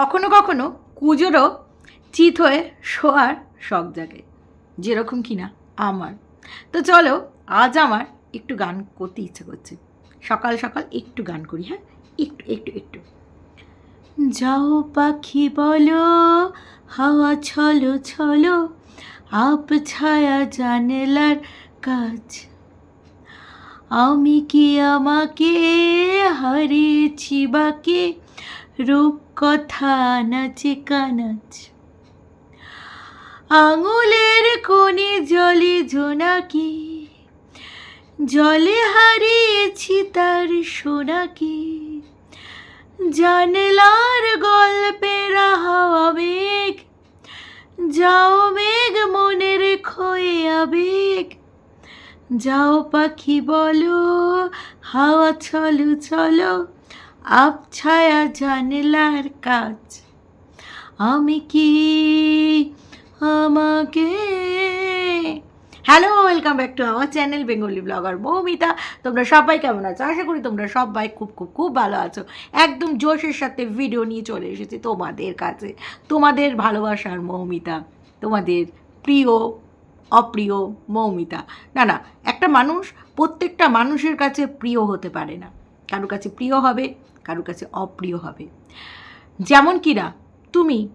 কখনো কখনো কুজোরও চিত হয়ে শোয়ার শখ জাগে, যেরকম কি না আমার। তো চলো, আজ আমার একটু গান করতে ইচ্ছে করছে। সকাল সকাল একটু গান করি হ্যাঁ? একটু একটু একটু। যাও পাখি বলো, হাওয়া ছলো ছলো, আপ ছায়া জানেলার কাজ আমি কি আমাকে হারিয়েছি বাকে? রূপ কথা নাচে কানাচ। আঙুলের কোণে জলে জোনাকি, জলে হারিয়েছি তার সোনাকি। জানলার গল্পের হাওয়া মেঘ যাও মেঘ মনে এ আবেগ। যাও পাখি বলো, হাওয়া চলো চলো আপ ছায়া জানলার কাজ। আমি কি আমাকে hello welcome back to our channel Bengali blogger Moumita তোমরা সবাই কেমন আছো? আশা করি তোমরা সবাই খুব খুব খুব ভালো আছো। একদম জোশের সাথে ভিডিও নিয়ে চলে এসেছি তোমাদের কাছে। তোমাদের ভালোবাসার মৌমিতা, তোমাদের প্রিয়, অপ্রিয় মৌমিতা। না না, একটা মানুষ প্রত্যেকটা মানুষের কাছে প্রিয় হতে পারে না। কারও কাছে প্রিয় হবে কারও কাছে অপ্রিয় হবে। যেমন কিনা তুমি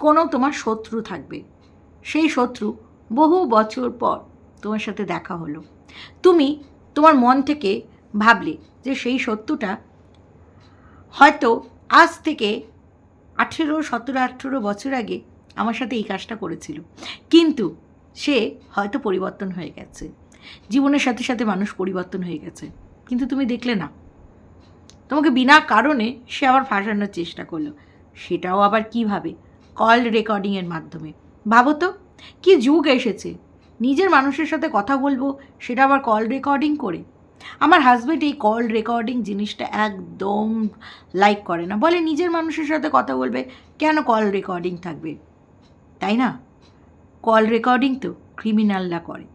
কোনো তোমার শত্রু থাকবে। সেই শত্রু বহু বছর পর তোমার সাথে দেখা হলো। তুমি তোমার মন থেকে ভাবলে যে সেই শত্রুটা হয়তো আজ থেকে আঠেরো, সতেরো, আঠেরো বছর আগে আমার সাথে এই কাজটা করেছিল। কিন্তু সে হয়তো পরিবর্তন হয়ে গেছে। জীবনের সাথে সাথে মানুষ পরিবর্তন হয়ে গেছে। কিন্তু তুমি দেখলে না। তোমাকে বিনা কারণে সে আবার ফাঁসানোর চেষ্টা করল। সেটাও আবার কীভাবে? কল রেকর্ডিংয়ের মাধ্যমে। ভাবো তো, কি যুগ এসেছে? নিজের মানুষের সাথে কথা বলব, সেটা আবার কল রেকর্ডিং করে? আমার হাজব্যান্ড এই কল রেকর্ডিং জিনিসটা একদম লাইক করে না। বলে নিজের মানুষের সাথে কথা বলবে, কেন কল রেকর্ডিং থাকবে? তাই না? কল রেকর্ডিং তো ক্রিমিনালরা করে।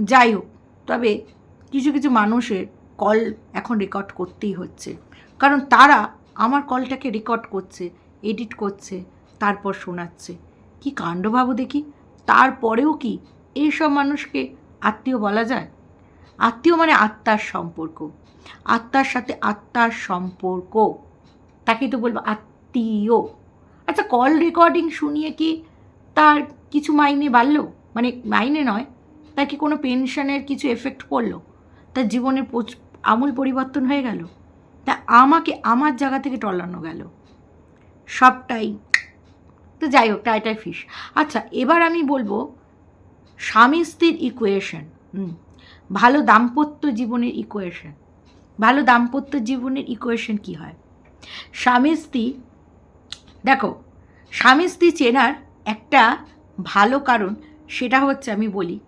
যাই হোক, তবে কিছু কিছু মানুষের কল এখন রেকর্ড করতেই হচ্ছে। কারণ তারা আমার কলটাকে রেকর্ড করছে এডিট করছে, তারপর শোনাচ্ছে। কি কাণ্ড ভাবো দেখি? তারপরেও কি এইসব মানুষকে আত্মীয় বলা যায়? আত্মীয় মানে আত্মার সম্পর্ক। আত্মার সাথে আত্মার সম্পর্ক। তাকে তো বলব আত্মীয়। আচ্ছা কল রেকর্ডিং শুনিয়ে কি তার কিছু মাইনে বাড়লো? মানে মাইনে নয়, তার কি কোনো পেনশনের কিছু এফেক্ট পড়ল? তার জীবনের আমূল পরিবর্তন হয়ে গেল। তা আমাকে আমার জায়গা থেকে টলানো গেল। সবটাই। তো যাই হোক টাইটাই ফিশ আচ্ছা এবার আমি বলব স্বামী স্ত্রীর ইকুয়েশন ভালো দাম্পত্য জীবনের ইকুয়েশন ভালো দাম্পত্য জীবনের ইকুয়েশন কি হয়? স্বামী স্ত্রী, দেখো, স্বামী স্ত্রী চেনার একটা ভালো কারণ সেটা হচ্ছে আমি বলি।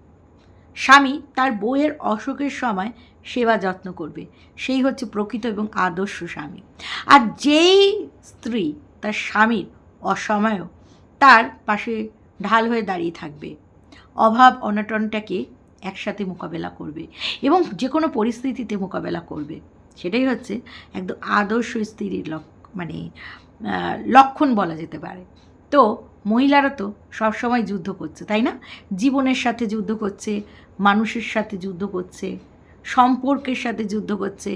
স্বামী তার বউয়ের অসুখের সময় সেবা যত্ন করবে। সেই হচ্ছে প্রকৃত এবং আদর্শ স্বামী। আর যেই স্ত্রী তার স্বামীর অসময়েও তার পাশে ঢাল হয়ে দাঁড়িয়ে থাকবে, অভাব অনটনটাকে একসাথে মোকাবেলা করবে এবং যে কোনো পরিস্থিতিতে মোকাবেলা করবে, সেটাই হচ্ছে একদম আদর্শ স্ত্রীর লক মানে লক্ষণ বলা যেতে পারে। তো মহিলারা তো সবসময় যুদ্ধ করছে, তাই না? জীবনের সাথে যুদ্ধ করছে, মানুষের সাথে যুদ্ধ করছে সম্পর্কের সাথে যুদ্ধ করছে,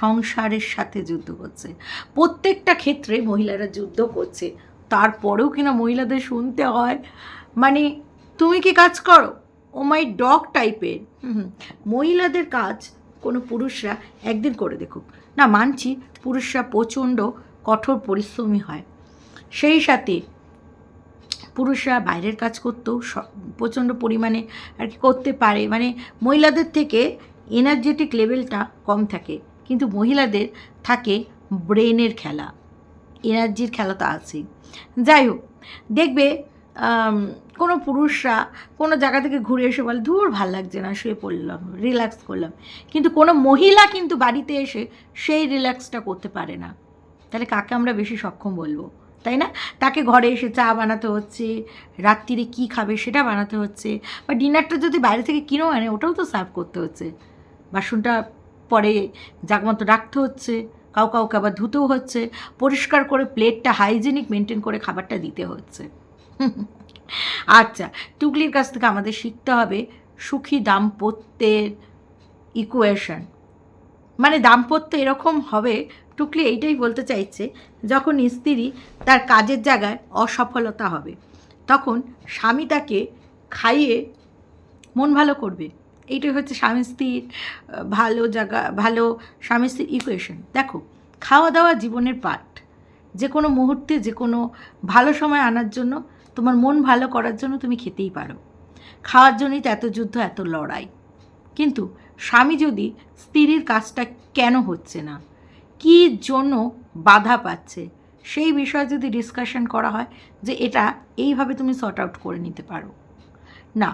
সংসারের সাথে যুদ্ধ করছে। প্রত্যেকটা ক্ষেত্রে মহিলারা যুদ্ধ করছে। তারপরেও কিনা মহিলাদের শুনতে হয়? মানে তুমি কি কাজ করো? ও মাই ডগ টাইপের। মহিলাদের কাজ কোনো পুরুষরা একদিন করে দেখুক। না, মানছি পুরুষরা প্রচণ্ড কঠোর পরিশ্রমী হয়। সেই সাথে পুরুষরা বাইরের কাজ করতেও প্রচণ্ড পরিমাণে আর কি করতে পারে। মানে মহিলাদের থেকে এনার্জেটিক লেভেলটা কম থাকে, কিন্তু মহিলাদের থাকে ব্রেনের খেলা এনার্জির খেলা তো আছেই। যাই হোক, দেখবে কোনো পুরুষরা কোনো জায়গা থেকে ঘুরে এসে বলে, ধুর, ভালো লাগছে না, শুয়ে পড়লাম রিল্যাক্স করলাম। কিন্তু কোনো মহিলা কিন্তু বাড়িতে এসে সেই রিল্যাক্সটা করতে পারে না। তাহলে কাকে আমরা বেশি সক্ষম বলব, তাই না? তাকে ঘরে এসে চা বানাতে হচ্ছে রাত্রিরে কী খাবে সেটা বানাতে হচ্ছে, বা ডিনারটা যদি বাইরে থেকে কিনেও আনে, ওটাও তো সার্ভ করতে হচ্ছে। বাসনটা পরে জাগমতো রাখতে হচ্ছে, কাউ কাউকে আবার ধুতেও হচ্ছে, পরিষ্কার করে প্লেটটা হাইজেনিক মেনটেন করে খাবারটা দিতে হচ্ছে। আচ্ছা টুকলির কাছ থেকে আমাদের শিখতে হবে সুখী দাম্পত্যের ইকুয়েশন মানে দাম্পত্য এরকম হবে টুকলি এইটাই বলতে চাইছে, যখন স্ত্রী তার কাজের জায়গায় অসফলতা হবে, তখন স্বামী তাকে খাইয়ে মন ভালো করবে। এইটাই হচ্ছে স্বামী স্ত্রীর ভালো জায়গা, ভালো স্বামী স্ত্রীর ইকুয়েশন দেখো, খাওয়া দাওয়া জীবনের পার্ট যে কোনো মুহূর্তে, যে কোনো ভালো সময় আনার জন্য, তোমার মন ভালো করার জন্য তুমি খেতেই পারো। খাওয়ার জন্যই তো এত যুদ্ধ, এত লড়াই। কিন্তু স্বামী যদি স্ত্রীর কাজটা কেন হচ্ছে না? কী জন্য বাধা পাচ্ছে? সেই বিষয়ে যদি ডিসকাশন করা হয় যে এটা এইভাবে তুমি সর্ট আউট করে নিতে পারো। না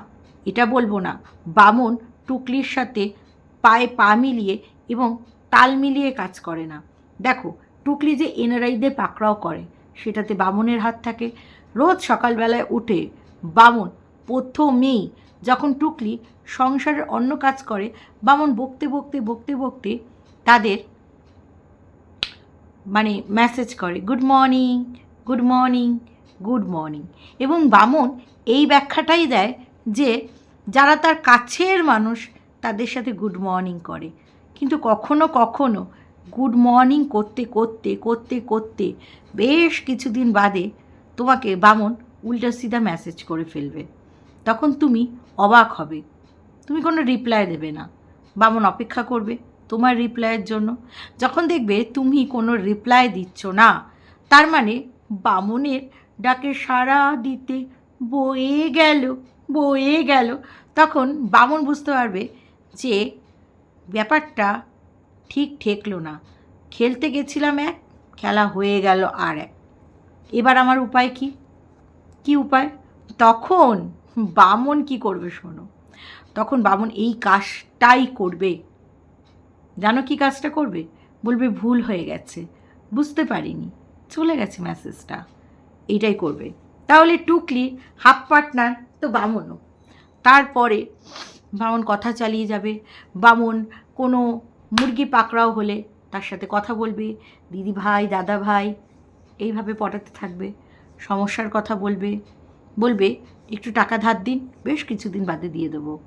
এটা বলব না। বামন টুকলির সাথে পায়ে পা মিলিয়ে এবং তাল মিলিয়ে কাজ করে না। দেখো, টুকলি যে এনআরআইদের পাকড়াও করে, সেটাতে বামনের হাত থাকে। রোজ সকালবেলায় উঠে বামন প্রথমেই যখন টুকলি সংসারের অন্য কাজ করে, বামন বকতে বকতে বকতে বকতে তাদের মানে মেসেজ করে good morning good morning good morning এবং বামন এই ব্যাখ্যাটাই দেয় যে যারা তার কাছের মানুষ তাদের সাথে গুড মর্নিং করে। কিন্তু কখনো কখনো গুড মর্নিং করতে করতে করতে করতে বেশ কিছুদিন বাদে তোমাকে বামন উল্টা সিধা মেসেজ করে ফেলবে। তখন তুমি অবাক হবে। তুমি কোনো রিপ্লাই দেবে না। বামন অপেক্ষা করবে তোমার রিপ্লাইয়ের জন্য। যখন দেখবে তুমি কোনো রিপ্লাই দিচ্ছ না, তার মানে বামনের ডাকে সাড়া দিতে বয়ে গেল। বয়ে গেল। তখন বামন বুঝতে পারবে যে ব্যাপারটা ঠিক ঠেকলো না। খেলতে গেছিলাম এক, খেলা হয়ে গেল আর এক। এবার আমার উপায় কি? কি উপায়? তখন বামন কি করবে শোনো? তখন বামন এই কাজটাই করবে। জানো কি কাজটা করবে? বলবে ভুল হয়ে গেছে। বুঝতে পারিনি। চলে গেছে মেসেজটা এইটাই করবে। তাহলে টুকলি হাফ পার্টনার তো বামনও। তারপরে বামন কথা চালিয়ে যাবে। বামন কোনো মুরগি পাকড়াও হলে তার সাথে কথা বলবে, দিদি ভাই, দাদা ভাই, এইভাবে পটাতে থাকবে। সমস্যার কথা বলবে। বলবে, একটু টাকা ধার দিন, বেশ কিছুদিন বাদে দিয়ে দেবো।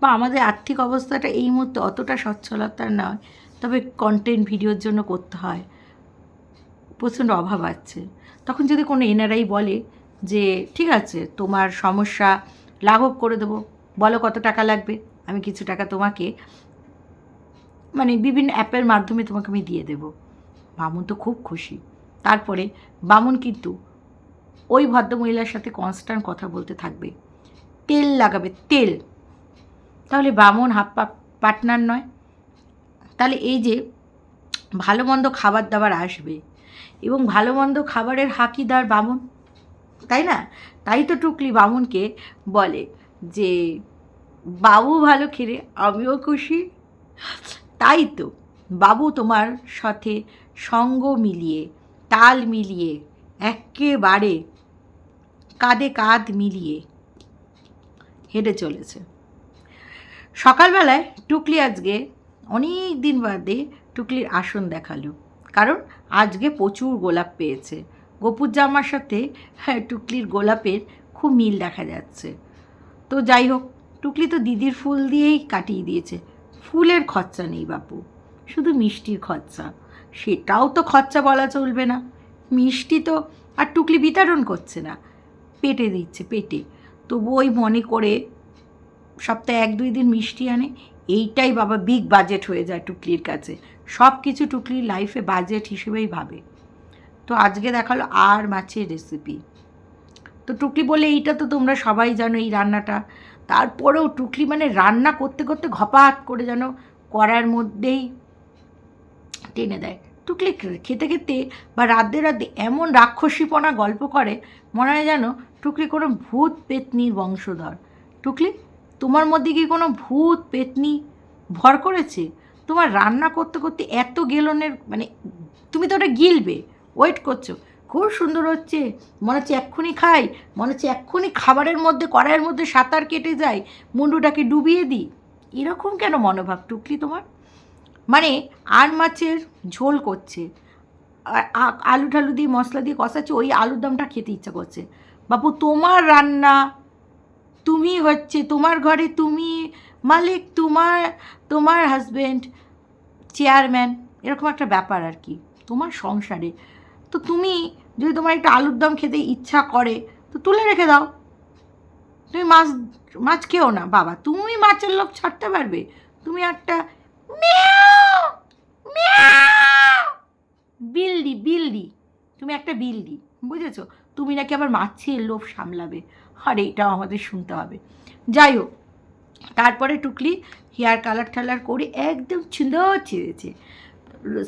বা আমাদের আর্থিক অবস্থাটা এই মুহূর্তে অতটা সচ্ছলতার নয়, তবে কন্টেন্ট ভিডিওর জন্য করতে হয়। প্রচণ্ড অভাব আছে। তখন যদি কোনো এনআরআই বলে যে, ঠিক আছে, তোমার সমস্যা লাঘব করে দেবো। বলো কত টাকা লাগবে? আমি কিছু টাকা তোমাকে মানে বিভিন্ন অ্যাপের মাধ্যমে তোমাকে আমি দিয়ে দেবো। বামুন তো খুব খুশি। তারপরে বামুন কিন্তু ওই ভদ্রমহিলার সাথে কনস্ট্যান্ট কথা বলতে থাকবে। তেল লাগাবে, তেল। তাহলে বামন হাফ পার্টনার নয়। তাহলে এই যে, ভালো মন্দ খাবার দাবার আসবে এবং ভালো মন্দ খাবারের হাকিদার বামন তাই না? তাই তো টুকলি বামুনকে বলে যে, বাবু ভালো খেলে আমিও খুশি। তাই তো বাবু তোমার সাথে সঙ্গ মিলিয়ে, তাল মিলিয়ে, একেবারে কাঁধে কাঁধ মিলিয়ে হেঁটে চলেছে। সকালবেলায় টুকলি আজকে অনেক দিন বাদে টুকলির আসন দেখাল। কারণ আজকে প্রচুর গোলাপ পেয়েছে। গোপুর জামার সাথে হ্যাঁ, টুকলির গোলাপের খুব মিল দেখা যাচ্ছে। তো যাই হোক টুকলি তো দিদির ফুল দিয়েই কাটিয়ে দিয়েছে। ফুলের খরচা নেই বাপু শুধু মিষ্টির খরচা। সেটাও তো খরচা বলা চলবে না। মিষ্টি তো আর টুকলি বিতরণ করছে না। পেটে দিচ্ছে পেটে। তবু ওই মনে করে সপ্তাহে এক দুই দিন মিষ্টি আনে। এইটাই বাবা বিগ বাজেট হয়ে যায় টুকলির কাছে। সব কিছু টুকলির লাইফে বাজেট হিসেবেই ভাবে। তো আজকে দেখাল আর মাছের রেসিপি তো টুকলি বলে এইটা তো তোমরা সবাই জানো এই রান্নাটা। তারপরেও টুকলি মানে রান্না করতে করতে ঘপাত করে যেন করার মধ্যেই টেনে দেয়। টুকলি খেতে খেতে বা রাধে রাধে এমন রাক্ষসীপনা গল্প করে, মনে হয় যেন টুকলি কোনো ভূত পেতনির বংশধর। টুকলি, তোমার মধ্যে কি কোনো ভূত পেতনি ভর করেছে? তোমার রান্না করতে করতে এত গেলনের মানে তুমি তো ওটা গিলবে। ওয়েট করছ। খুব সুন্দর হচ্ছে। মনে হচ্ছে এক্ষুনি খাই। মনে হচ্ছে এক্ষুনি খাবারের মধ্যে, কড়াইয়ের মধ্যে সাঁতার কেটে যায়। মুন্ডুটাকে ডুবিয়ে দিই। এরকম কেন মনোভাব টুকলি তোমার? মানে আর মাছের ঝোল করছে। আলু ঠালু দিয়ে মশলা দিয়ে কষাচ্ছে, ওই আলুর দমটা খেতে ইচ্ছা করছে। বাপু, তোমার রান্না তুমি হচ্ছে, তোমার ঘরে তুমি মালিক, তোমার তোমার হাজব্যান্ড চেয়ারম্যান এরকম একটা ব্যাপার আর কি। তোমার সংসারে তো তুমি যদি তোমার একটা আলুর দম খেতে ইচ্ছা করে, তো তুলে রেখে দাও। তুমি মাছ মাছ খেও না, বাবা। তুমি মাছের লোক ছাড়তে পারবে। তুমি একটা বিল্লি বিল্লি। তুমি একটা বিল্লি, বুঝেছ? তুমি নাকি আবার মাছের লোভ সামলাবে। আর এইটাও আমাদের শুনতে হবে। যাই হোক, তারপরে টুকলি হেয়ার কালার টালার করে একদম সুন্দর ছেড়েছে।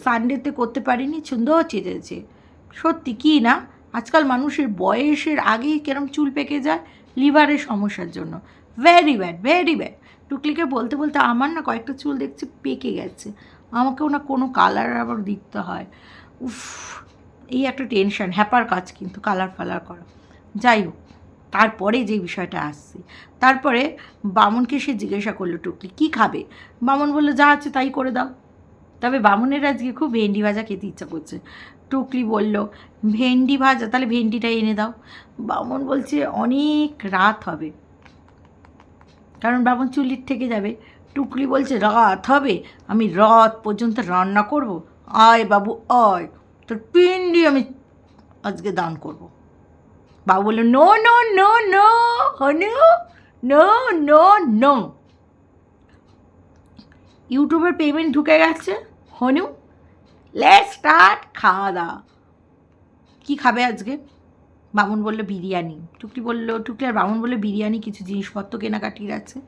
সানডেতে করতে পারিনি সুন্দর ছেড়েছে। সত্যি কি না? আজকাল মানুষের বয়সের আগেই কেরম চুল পেকে যায়? লিভারের সমস্যার জন্য। ভেরি ব্যাড ভেরি ব্যাড টুকলিকে বলতে বলতে আমার না কয়েকটা চুল দেখছি পেকে গেছে। আমাকেও না কোনো কালার আবার দিতে হয়। উফ, এই একটা টেনশন হ্যাপার কাজ কিন্তু কালার ফালার করা। যাই হোক, তারপরে যে বিষয়টা আসছে। তারপরে বামনকে সে জিজ্ঞাসা করল, টুকলি, কী খাবে? বামন বলল, যা আছে তাই করে দাও। তবে বামনের আজকে খুব ভেন্ডি ভাজা খেতে ইচ্ছা করছে। টুকলি বলল, ভেন্ডি ভাজা, তাহলে ভেন্ডিটা এনে দাও। বামন বলছে, অনেক রাত হবে। কারণ বামন চুলির থেকে যাবে। টুকলি বলছে, রাত হবে? আমি রাত পর্যন্ত রান্না করব? আয় বাবু, আয়। তোর পিন্ডি আমি আজকে দান করব। বাবু বলল, no no no no, Hanu, no no no. ইউটিউবের পেমেন্ট ঢুকে গেছে, হনু। লেট স্টার্ট খাওয়া দাওয়া। কী খাবে আজকে? বামুন বলল বিরিয়ানি। টুকলি বলল টুকলি আর বামুন বলল বিরিয়ানি, কিছু জিনিসপত্র কেনাকাটির আছে।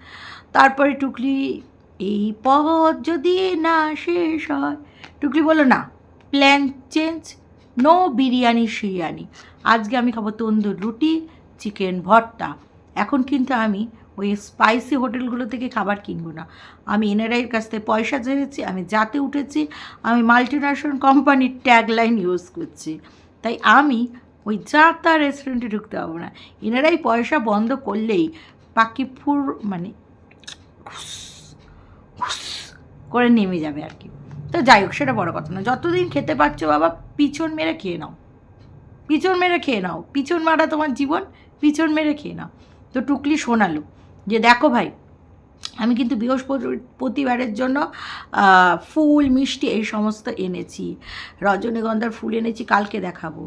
তারপরে টুকলি এই পথ যদি না শেষ হয়। টুকলি বলল, না প্ল্যান চেঞ্জ নো বিরিয়ানি, শিরিয়ানি। আজকে আমি খাব তন্দুর রুটি, চিকেন ভর্তা। এখন কিন্তু আমি ওই স্পাইসি হোটেলগুলো থেকে খাবার কিনবো না। আমি এনআরআইয়ের কাছ থেকে পয়সা ছেড়েছি আমি যাতে উঠেছি, আমি মাল্টি ন্যাশনাল কোম্পানির ট্যাগলাইন ইউজ করছি। তাই আমি ওই যা তার রেস্টুরেন্টে ঢুকতে পারব না। এনারাই পয়সা বন্ধ করলেই পাখি ফুর মানে করে নেমে যাবে আর কি। তো যাই হোক, সেটা বড় কথা না। যতদিন খেতে পারছ বাবা, পিছন মেরে খেয়ে নাও। পিছন মেরে খেয়ে নাও। পিছন মারা তোমার জীবন, পিছন মেরে খেয়ে নাও। তো টুকলি শোনালো। যে দেখো ভাই, আমি কিন্তু বৃহস্পতিবারের জন্য ফুল, মিষ্টি এই সমস্ত এনেছি। রজনীগন্ধার ফুল এনেছি, কালকে দেখাবো।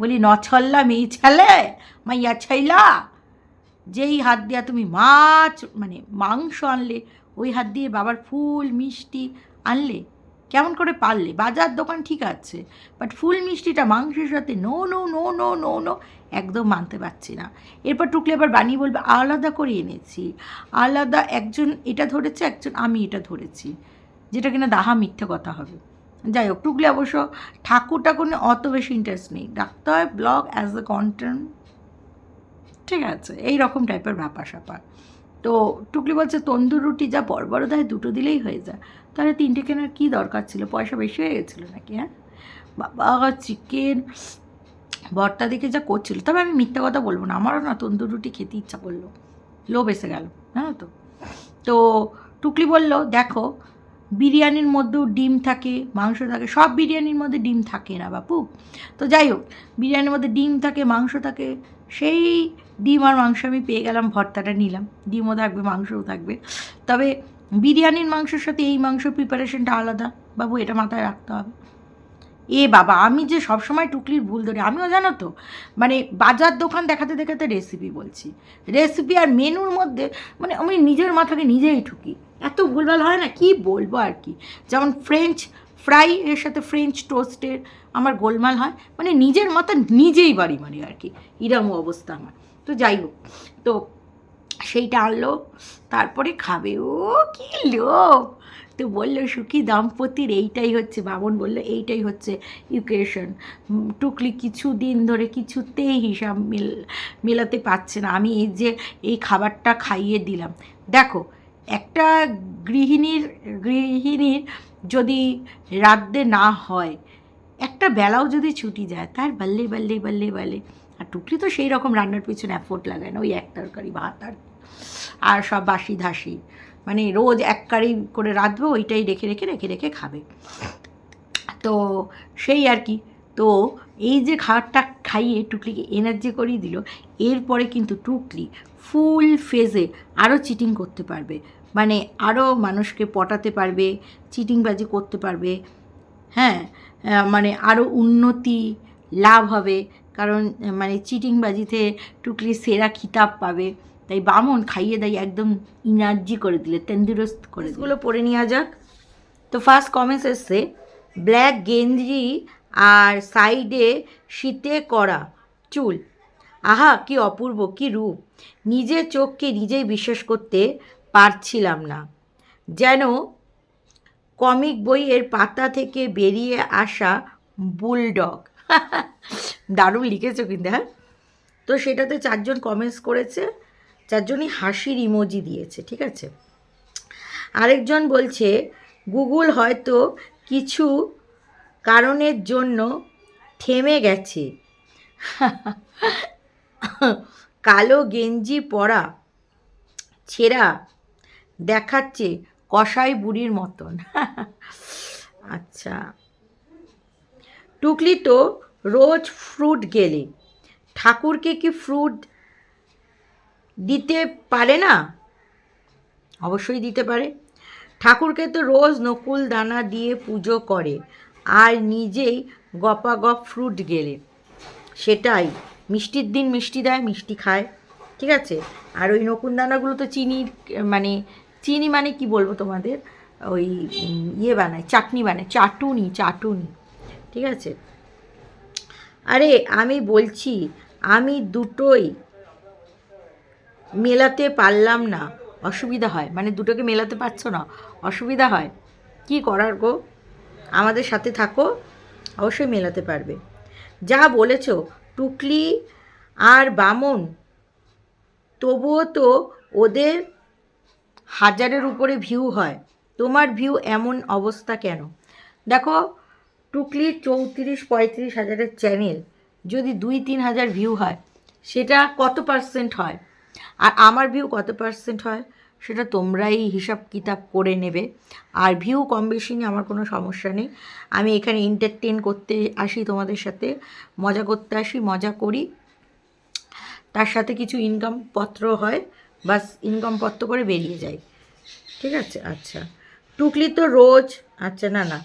বলি ন ছল্লা মেয়ে ছেলে মাইয়া ছাইলা, যেই হাত দিয়া তুমি মাছ মানে মাংস আনলে, ওই হাত দিয়ে বাবার ফুল, মিষ্টি আনলে কেমন করে পারলে? বাজার দোকান ঠিক আছে বাট ফুল মিষ্টিটা, মাংসের সাথে no no no no no no একদম মানতে পারছি না। এরপর টুকলে আবার বানিয়ে বলবে, আলাদা করে এনেছি। আলাদা একজন এটা ধরেছে, একজন আমি এটা ধরেছি, যেটা কিনা দাহা মিথ্যে কথা হবে। যাই হোক, টুকলে অবশ্য ঠাকুর ঠাকুর নিয়ে অত বেশি ইন্টারেস্ট নেই। ডাকতে হয় ব্লগ অ্যাজ দ্য কন্টেন্ট ঠিক আছে এই রকম টাইপের ব্যাপার স্যাপার তো টুকলি বলছে, তন্দুর রুটি যা বড় বড় দেয় দুটো দিলেই হয়ে যায়। তাহলে তিনটে কেনার কী দরকার ছিল? পয়সা বেশি হয়ে গেছিল নাকি হ্যাঁ? বাবা চিকেন ভর্তা দেখে যা করছিল। তবে আমি মিথ্যা কথা বলব না, আমারও না তন্দুর রুটি খেতে ইচ্ছা করল। লোভ এসে গেল, জানো তো? তো টুকলি বলল, দেখো, বিরিয়ানির মধ্যেও ডিম থাকে, মাংস থাকে, সব বিরিয়ানির মধ্যে ডিম থাকে না বাপু। তো যাই হোক, বিরিয়ানির মধ্যে ডিম থাকে, মাংস থাকে, সেই ডিম আর মাংস আমি পেয়ে গেলাম, ভর্তাটা নিলাম। ডিমও থাকবে, মাংসও থাকবে। তবে বিরিয়ানির মাংসের সাথে এই মাংস প্রিপারেশনটা আলাদা। বাবু, এটা মাথায় রাখতে হবে। এ বাবা, আমি যে সবসময় টুকলির ভুল ধরি, আমিও জানো তো মানে বাজার দোকান দেখাতে দেখাতে রেসিপি বলছি। রেসিপি আর মেনুর মধ্যে মানে আমি নিজের মাথাকে নিজেই ঠুকি। এত ভুলভাল হয় না, কি বলব আর কি? যেমন ফ্রেঞ্চ ফ্রাই এর সাথে ফ্রেঞ্চ টোস্টের আমার গোলমাল হয় মানে নিজের মাথা নিজেই বাড়ি মারি আর কি। এরম অবস্থা আমার। তো যাই হোক, তো সেইটা আনলো, তারপরে খাবে। ও, কি লোভ! তো বলল, সুখী দাম্পতির এইটাই হচ্ছে। বামন বলল, এইটাই হচ্ছে ইকুয়েশন টুকলি কিছু দিন ধরে কিছুতেই হিসাব মিল, মেলাতে পারছে না। আমি এই যে, এই খাবারটা খাইয়ে দিলাম। দেখো, একটা গৃহিণীর গৃহিণীর যদি রাদ্দে না হয়, একটা বেলাও যদি ছুটি যায়, তার বাল্লে বাল্লে বাল্লে বাল্লে। আর টুকলি তো সেই রকম রান্নার পিছনে অ্যাফোর্ট লাগায় না, ওই এক তরকারি, ভাত আর। আর সব বাসি ধাসি। মানে রোজ এক কারি করে রাঁধবে, ওইটাই রেখে রেখে রেখে রেখে খাবে। তো সেই আর কি। তো এই যে খাবারটা খাইয়ে টুকলিকে এনার্জি করিয়ে দিল, এরপরে কিন্তু টুকলি ফুল ফেজে আরও চিটিং করতে পারবে। মানে আরও মানুষকে পটাতে পারবে চিটিংবাজি করতে পারবে। হ্যাঁ মানে আরও উন্নতি, লাভ হবে। কারণ মানে চিটিংবাজিতে টুকলি সেরা খিতাব পাবে। তাই বামন খাইয়ে দেয় একদম এনার্জি করে দিলে, তেন্দুরস্ত করে দিলে। পড়ে নেওয়া যাক। তো ফার্স্ট কমেন্টস এসছে ব্ল্যাক গেঞ্জি আর সাইডে শীতে করা চুল। আহা, কি অপূর্ব, কি রূপ। নিজের চোখকে নিজেই বিশ্বাস করতে পারছিলাম না। যেন কমিক বইয়ের পাতা থেকে বেরিয়ে আসা বুলডগ দারুণ লিখেছো কিন্তু হ্যাঁ? তো সেটাতে চারজন কমেন্টস করেছে। চারজনই হাসির ইমোজি দিয়েছে, ঠিক আছে? আরেকজন বলছে, গুগল হয়তো কিছু কারণের জন্য থেমে গেছে। কালো গেঞ্জি পরা ছেঁড়া দেখাচ্ছে কষাই বুড়ির মতন। আচ্ছা। টুকলি তো রোজ ফ্রুট গেলে। ঠাকুরকে কি ফ্রুট দিতে পারে না? অবশ্যই দিতে পারে। ঠাকুরকে তো রোজ নকুল দানা দিয়ে পুজো করে, আর নিজেই গপাগপ ফ্রুট গেলে। সেটাই, মিষ্টির দিন মিষ্টি দেয়, মিষ্টি খায়, ঠিক আছে? আর ওই নকুল দানাগুলো তো চিনির মানে চিনি মানে কি বলব তোমাদের? ওই ইয়ে বানায়, চাটনি বানায়, চাটুনি চাটুনি, ঠিক আছে? আরে, আমি বলছি, আমি দুটোই মেলাতে পারলাম না। অসুবিধা হয়। মানে দুটোকে মেলাতে পারছ না। অসুবিধা হয়। কি করার গো? আমাদের সাথে থাকো। অবশ্যই মেলাতে পারবে। যা বলেছ, টুকলি আর বামন, তবুও তো ওদের হাজারের উপরে ভিউ হয়। তোমার ভিউ এমন অবস্থা কেন? দেখো টুকলির চৌত্রিশ, পঁয়ত্রিশ হাজারের চ্যানেল যদি দুই, তিন হাজার ভিউ হয়, সেটা কত পার্সেন্ট হয়? আর আমার ভিউ কত পার্সেন্ট হয়? সেটা তোমরাই হিসাব কিতাব করে নেবে। আর ভিউ কম বেশি নিয়ে আমার কোনো সমস্যা নেই। আমি এখানে এন্টারটেন করতে আসি তোমাদের সাথে, মজা করতে আসি, মজা করি। তার সাথে কিছু ইনকাম পত্র হয়, বাস ইনকাম পত্র করে বেরিয়ে যায় ঠিক আছে? আচ্ছা। টুকলি তো রোজ আচ্ছা না না।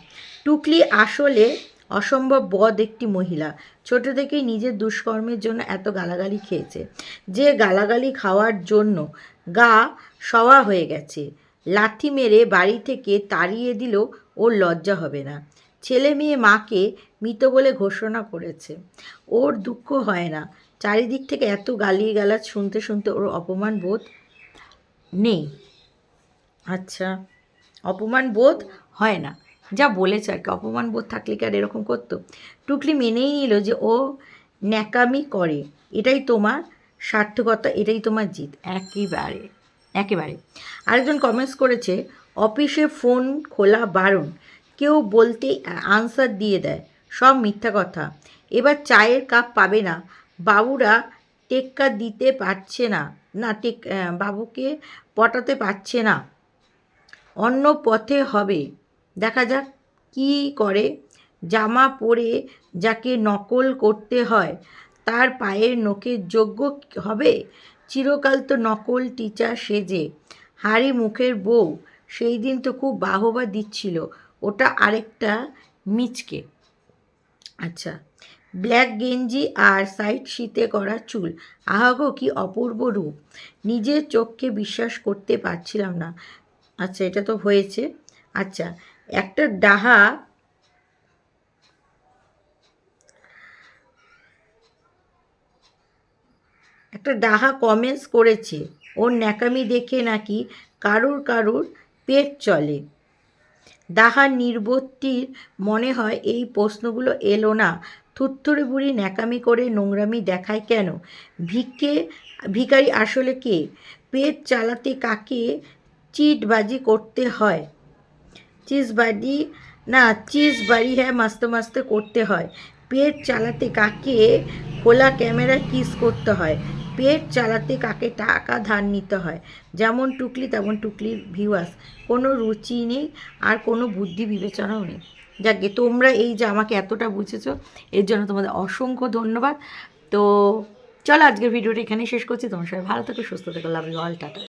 টুকলি আসলে অসম্ভব বদ একটি মহিলা। ছোট থেকেই নিজের দুষ্কর্মের জন্য এত গালাগালি খেয়েছে। যে গালাগালি খাওয়ার জন্য গা সওয়া হয়ে গেছে। লাথি মেরে বাড়ি থেকে তাড়িয়ে দিলেও ওর লজ্জা হবে না। ছেলে মেয়ে মাকে মৃত বলে ঘোষণা করেছে। ওর দুঃখ হয় না। চারিদিক থেকে এত গালি গালাজ শুনতে শুনতে ওর অপমান বোধ নেই। আচ্ছা অপমান বোধ হয় না। যা বলেছে আর কি, অপমান বোধ থাকলে কি আর এরকম করতো? টুকলি মেনেই নিল যে ও ন্যাকামি করে। এটাই তোমার সার্থকতা, এটাই তোমার জিত। একেবারে একেবারে। আরেকজন কমেন্টস করেছে, অফিসে ফোন খোলা বারণ। কেউ বলতেই আনসার দিয়ে দেয়। সব মিথ্যা কথা। এবার চায়ের কাপ পাবে না। বাবুরা টেক্কা দিতে পারছে না। না, টেক, বাবুকে পটাতে পারছে না। অন্য পথে হবে। দেখা যাক কি করে। জামা পরে যাকে নকল করতে হয়, তার পায়ের নখের যোগ্য হবে? চিরকাল তো নকল টিচার সেজে হাড়ি মুখের বউ, সেই দিন তো খুব বাহবা দিচ্ছিল। ওটা আরেকটা মিচকে। আচ্ছা ব্ল্যাক গেঞ্জি আর সাইড শীতে করা চুল। আহাগো কি অপূর্ব রূপ। নিজের চোখকে বিশ্বাস করতে পারছিলাম না। আচ্ছা এটা তো হয়েছে। আচ্ছা একটা ডাহা একটা ডাহা কমেন্টস করেছে, ওর ন্যাকামি দেখে নাকি কারুর কারুর পেট চলে। দাহার নির্বত্তির মনে হয় এই প্রশ্নগুলো এলো না। থুত্থুরে বুড়ি ন্যাকামি করে নোংরামি দেখায় কেন? ভিক্ষে, ভিখারি আসলে কে? পেট চালাতে কাকে চিটবাজি করতে হয়? চিজবাজি না, চিজ বাড়ি হ্যাঁ মাস্তে মাস্তে করতে হয়। পেট চালাতে কাকে খোলা ক্যামেরা কিস করতে হয়? পেট চালাতে কাকে টাকা ধার নিতে হয়? যেমন টুকলি, তেমন টুকলির ভিউয়ার্স কোনো রুচি নেই, আর কোনো বুদ্ধি বিবেচনাও নেই। যাকে তোমরা এই যে আমাকে এতটা বুঝেছ, এর জন্য তোমাদের অসংখ্য ধন্যবাদ। তো চলো, আজকের ভিডিওটা এখানেই শেষ করছি। তোমার সবাই ভালো থেকো, সুস্থ থেকো লাভ অল টাটা।